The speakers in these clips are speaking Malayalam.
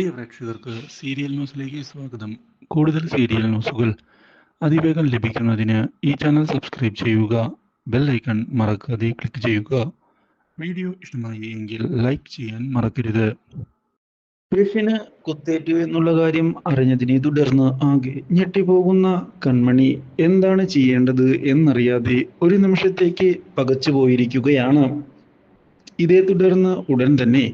പ്രിയ പ്രേക്ഷകർക്ക് സീരിയൽ ന്യൂസിലേക്ക് സ്വാഗതം. കൂടുതൽ സീരിയൽ ന്യൂസുകൾ അതിവേഗം ലഭിക്കുന്നതിന് ഈ ചാനൽ സബ്സ്ക്രൈബ് ചെയ്യുക ബെൽ ഐക്കൺ മറക്കാതെ ക്ലിക്ക് ചെയ്യുക. വീഡിയോ ഇഷ്ടമായി എങ്കിൽ ലൈക്ക് ചെയ്യാൻ മറക്കരുത്. കൃഷിന് കുത്തേറ്റു എന്നുള്ള കാര്യം അറിഞ്ഞതിനെ തുടർന്ന് ആകെ ഞെട്ടിപ്പോകുന്ന കൺമണി എന്താണ് ചെയ്യേണ്ടത് എന്നറിയാതെ ഒരു നിമിഷത്തേക്ക് പകച്ചു പോയിരിക്കുകയാണ് ഇതേ തുടർന്ന് ഉടൻ തന്നെ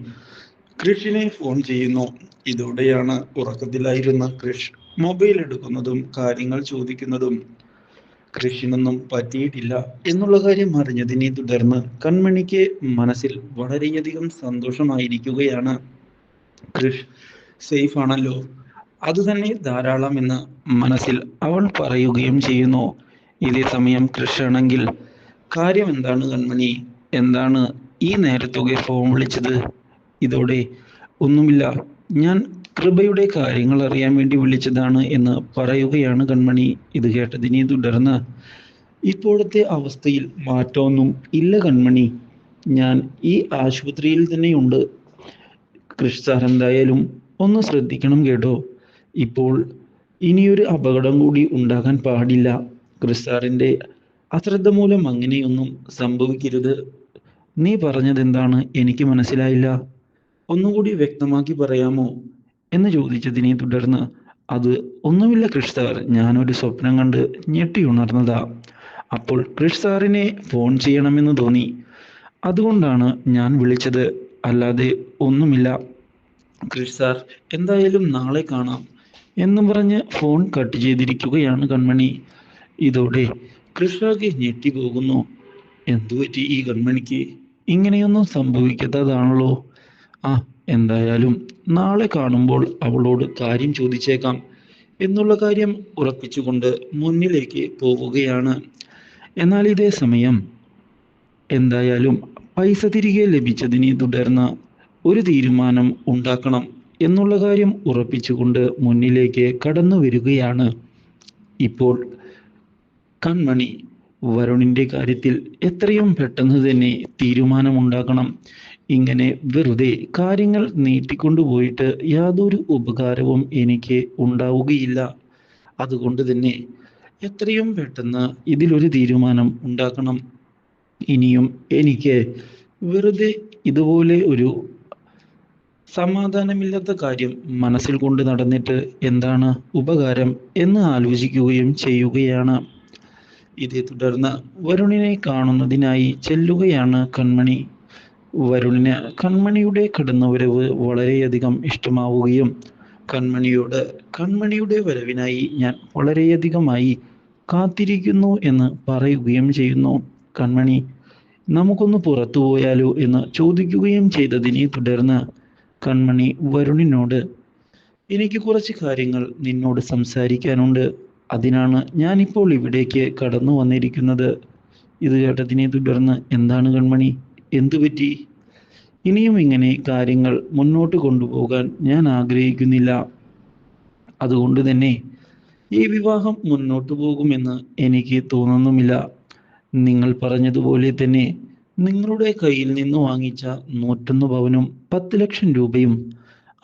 കൃഷിനെ ഫോൺ ചെയ്യുന്നു. ഇതോടെയാണ് ഉറക്കത്തിലായിരുന്ന കൃഷ് മൊബൈൽ എടുക്കുന്നതും കാര്യങ്ങൾ ചോദിക്കുന്നതും. കൃഷിനൊന്നും പറ്റിയിട്ടില്ല എന്നുള്ള കാര്യം അറിഞ്ഞതിനെ തുടർന്ന് കൺമണിക്ക് മനസ്സിൽ വളരെയധികം സന്തോഷമായിരിക്കുകയാണ്. കൃഷ് സേഫ് ആണല്ലോ. അത് തന്നെ ധാരാളം എന്ന് മനസ്സിൽ അവൾ പറയുകയും ചെയ്യുന്നു. ഇതേ സമയം കൃഷ് ആണെങ്കിൽ കാര്യം എന്താണ് കൺമണി? എന്താണ് ഈ നേരത്തുകെ ഫോൺ വിളിച്ചത്? ഇതോടെ ഒന്നുമില്ല. ഞാൻ കൃപയുടെ കാര്യങ്ങൾ അറിയാൻ വേണ്ടി വിളിച്ചതാണ് എന്ന് പറയുകയാണ് കൺമണി. ഇത് കേട്ടതിനെ തുടർന്ന് ഇപ്പോഴത്തെ അവസ്ഥയിൽ മാറ്റമൊന്നും ഇല്ല കൺമണി. ഞാൻ ഈ ആശുപത്രിയിൽ തന്നെയുണ്ട്. കൃഷി സാർ എന്തായാലും ഒന്ന് ശ്രദ്ധിക്കണം കേട്ടോ. ഇപ്പോൾ ഇനിയൊരു അപകടം കൂടി ഉണ്ടാകാൻ പാടില്ല. കൃഷി സാറിന്റെ അശ്രദ്ധ മൂലം അങ്ങനെയൊന്നും സംഭവിക്കരുത്. നീ പറഞ്ഞതെന്താണ് എനിക്ക് മനസ്സിലായില്ല. ഒന്നുകൂടി വ്യക്തമാക്കി പറയാമോ എന്ന് ചോദിച്ചതിനെ തുടർന്ന് അത് ഒന്നുമില്ല ക്രിഷ് സാർ ഞാനൊരു സ്വപ്നം കണ്ട് ഞെട്ടി ഉണർന്നതാ. അപ്പോൾ കൃഷ് സാറിനെ ഫോൺ ചെയ്യണമെന്ന് തോന്നി. അതുകൊണ്ടാണ് ഞാൻ വിളിച്ചത്. അല്ലാതെ ഒന്നുമില്ല. കൃഷ് സാർ എന്തായാലും നാളെ കാണാം എന്ന് പറഞ്ഞ് ഫോൺ കട്ട് ചെയ്തിരിക്കുകയാണ് കൺമണി. ഇതോടെ കൃഷ്ണാകെ ഞെട്ടി പോകുന്നു. എന്തുപറ്റി ഈ കൺമണിക്ക്? ഇങ്ങനെയൊന്നും സംഭവിക്കാത്തതാണല്ലോ. ആ എന്തായാലും നാളെ കാണുമ്പോൾ അവളോട് കാര്യം ചോദിച്ചേക്കാം എന്നുള്ള കാര്യം ഉറപ്പിച്ചുകൊണ്ട് മുന്നിലേക്ക് പോവുകയാണ്. എന്നാൽ ഇതേ സമയം എന്തായാലും പൈസ തിരികെ ലഭിച്ചതിനെ തുടർന്ന് ഒരു തീരുമാനം ഉണ്ടാക്കണം എന്നുള്ള കാര്യം ഉറപ്പിച്ചുകൊണ്ട് മുന്നിലേക്ക് കടന്നു വരികയാണ്. ഇപ്പോൾ കൺമണി വരുണിന്റെ കാര്യത്തിൽ എത്രയും പെട്ടെന്ന് തന്നെ തീരുമാനമുണ്ടാക്കണം. ഇങ്ങനെ വെറുതെ കാര്യങ്ങൾ നീട്ടിക്കൊണ്ടുപോയിട്ട് യാതൊരു ഉപകാരവും എനിക്ക് ഉണ്ടാവുകയില്ല. അതുകൊണ്ട് തന്നെ എത്രയും പെട്ടെന്ന് ഇതിലൊരു തീരുമാനം ഉണ്ടാക്കണം. ഇനിയും എനിക്ക് വെറുതെ ഇതുപോലെ ഒരു സമാധാനമില്ലാത്ത കാര്യം മനസ്സിൽ കൊണ്ട് നടന്നിട്ട് എന്താണ് ഉപകാരം എന്ന് ആലോചിക്കുകയും ചെയ്യുകയാണ്. ഇതേ തുടർന്ന് വരുണിനെ കാണുന്നതിനായി ചെല്ലുകയാണ് കൺമണി. വരുണിന് കൺമണിയുടെ കടന്നുവരവ് വളരെയധികം ഇഷ്ടമാവുകയും കൺമണിയോട് കൺമണിയുടെ വരവിനായി ഞാൻ വളരെയധികമായി കാത്തിരിക്കുന്നു എന്ന് പറയുകയും ചെയ്യുന്നു. കൺമണി നമുക്കൊന്ന് പുറത്തു പോയാലോ? എന്ന് ചോദിക്കുകയും ചെയ്തതിനെ തുടർന്ന് കൺമണി വരുണിനോട് എനിക്ക് കുറച്ച് കാര്യങ്ങൾ നിന്നോട് സംസാരിക്കാനുണ്ട്. അതിനാണ് ഞാനിപ്പോൾ ഇവിടേക്ക് കടന്നു വന്നിരിക്കുന്നത് ഇത് കേട്ടതിനെ തുടർന്ന് എന്താണ് കൺമണി? എന്തു പറ്റി? ഇനിയും ഇങ്ങനെ കാര്യങ്ങൾ മുന്നോട്ട് കൊണ്ടുപോകാൻ ഞാൻ ആഗ്രഹിക്കുന്നില്ല. അതുകൊണ്ട് തന്നെ ഈ വിവാഹം മുന്നോട്ട് പോകുമെന്ന് എനിക്ക് തോന്നുന്നുമില്ല. നിങ്ങൾ പറഞ്ഞതുപോലെ തന്നെ നിങ്ങളുടെ കയ്യിൽ നിന്ന് വാങ്ങിച്ച നൂറ്റൊന്ന് പവനും പത്ത് ലക്ഷം രൂപയും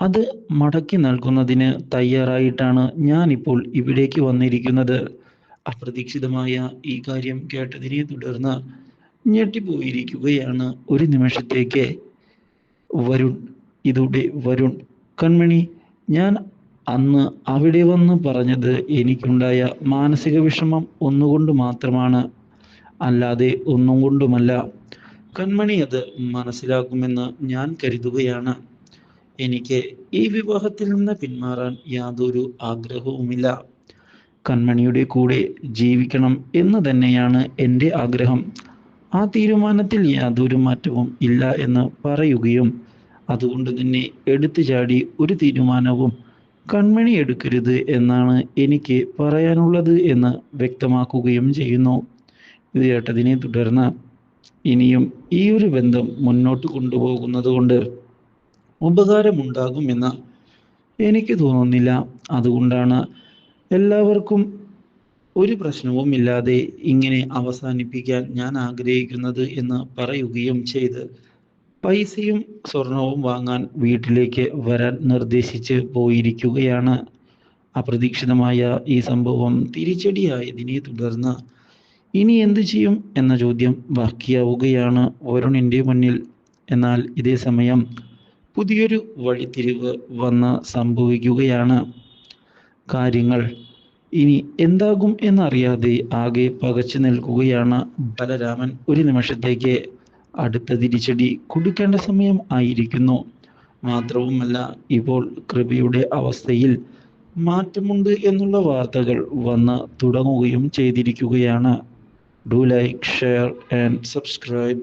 അത് മടക്കി നൽകുന്നതിന് തയ്യാറായിട്ടാണ് ഞാൻ ഇപ്പോൾ ഇവിടേക്ക് വന്നിരിക്കുന്നത്. അപ്രതീക്ഷിതമായ ഈ കാര്യം കേട്ടതിനെ തുടർന്ന് ഞെട്ടിപ്പോയിരിക്കുകയാണ് ഒരു നിമിഷത്തേക്ക് വരുൺ ഇതോടെ വരുൺ. കൺമണി ഞാൻ അന്ന് അവിടെ വന്ന് പറഞ്ഞത് എനിക്കുണ്ടായ മാനസിക വിഷമം ഒന്നുകൊണ്ട് മാത്രമാണ് അല്ലാതെ ഒന്നും കൊണ്ടുമല്ല. കൺമണി അത് മനസ്സിലാക്കുമെന്ന് ഞാൻ കരുതുകയാണ്. എനിക്ക് ഈ വിവാഹത്തിൽ നിന്ന് പിന്മാറാൻ യാതൊരു ആഗ്രഹവുമില്ല. കൺമണിയുടെ കൂടെ ജീവിക്കണം എന്ന് തന്നെയാണ് എന്റെ ആഗ്രഹം. ആ തീരുമാനത്തിൽ യാതൊരു മാറ്റവും ഇല്ല എന്ന് പറയുകയും അതുകൊണ്ട് തന്നെ എടുത്തു ചാടി ഒരു തീരുമാനവും കൺമണി എടുക്കരുത് എന്നാണ് എനിക്ക് പറയാനുള്ളത് എന്ന് വ്യക്തമാക്കുകയും ചെയ്യുന്നു. ഇത് കേട്ടതിനെ തുടർന്ന് ഇനിയും ഈ ഒരു ബന്ധം മുന്നോട്ട് കൊണ്ടുപോകുന്നത് കൊണ്ട് ഉപകാരമുണ്ടാകുമെന്ന് എനിക്ക് തോന്നുന്നില്ല. അതുകൊണ്ടാണ് എല്ലാവർക്കും ഒരു പ്രശ്നവും ഇല്ലാതെ ഇങ്ങനെ അവസാനിപ്പിക്കാൻ ഞാൻ ആഗ്രഹിക്കുന്നത് എന്ന് പറയുകയും ചെയ്ത് പൈസയും സ്വർണവും വാങ്ങാൻ വീട്ടിലേക്ക് വരാൻ നിർദ്ദേശിച്ച് പോയിരിക്കുകയാണ്. അപ്രതീക്ഷിതമായ ഈ സംഭവം തിരിച്ചടിയായതിനെ തുടർന്ന് ഇനി എന്തു ചെയ്യും എന്ന ചോദ്യം ബാക്കിയാവുകയാണ് വരുണിന്റെ മുന്നിൽ. എന്നാൽ ഇതേ സമയം പുതിയൊരു വഴിത്തിരിവ് വന്ന് സംഭവിക്കുകയാണ്. കാര്യങ്ങൾ ഇനി എന്താകും എന്നറിയാതെ ആകെ പകച്ചു നിൽക്കുകയാണ് ബലരാമൻ. ഒരു നിമിഷത്തേക്ക് അടുത്ത തിരിച്ചടി കൊടുക്കേണ്ട സമയം ആയിരിക്കുന്നു. മാത്രവുമല്ല ഇപ്പോൾ കൃപയുടെ അവസ്ഥയിൽ മാറ്റമുണ്ട് എന്നുള്ള വാർത്തകൾ വന്ന് തുടങ്ങുകയും ചെയ്തിരിക്കുകയാണ്. Do like share and subscribe